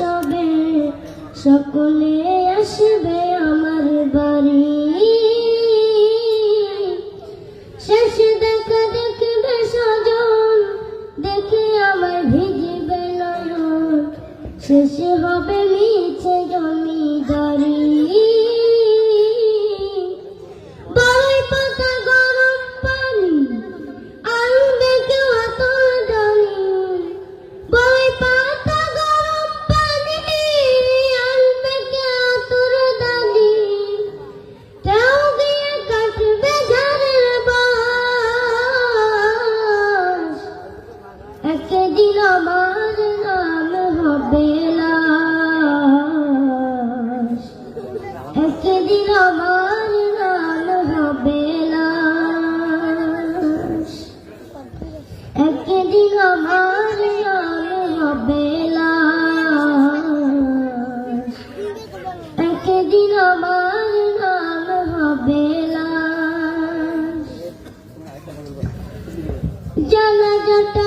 সবে সকলে আসবে আমার বাড়ি। শেষ দেখা দেখবে সজন দেখে আমার ভিজবে নয়ন। শেষ হবে মিছে একদিন আমার নাম হবে একদিন আমার নাম হবে একদিন আমার নাম হবে লাশ। জানাজাটা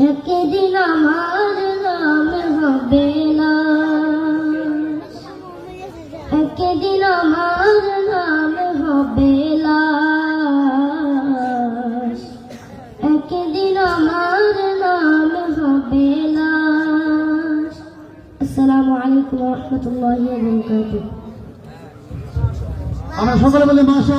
একদিন আমার নাম হবে লাশ একদিন আমার নাম হবে লাশ একদিন আমার নাম হবে লাশ আসসালামু আলাইকুম রহমতুল্লাহি আমরা সকলে বলি মাশা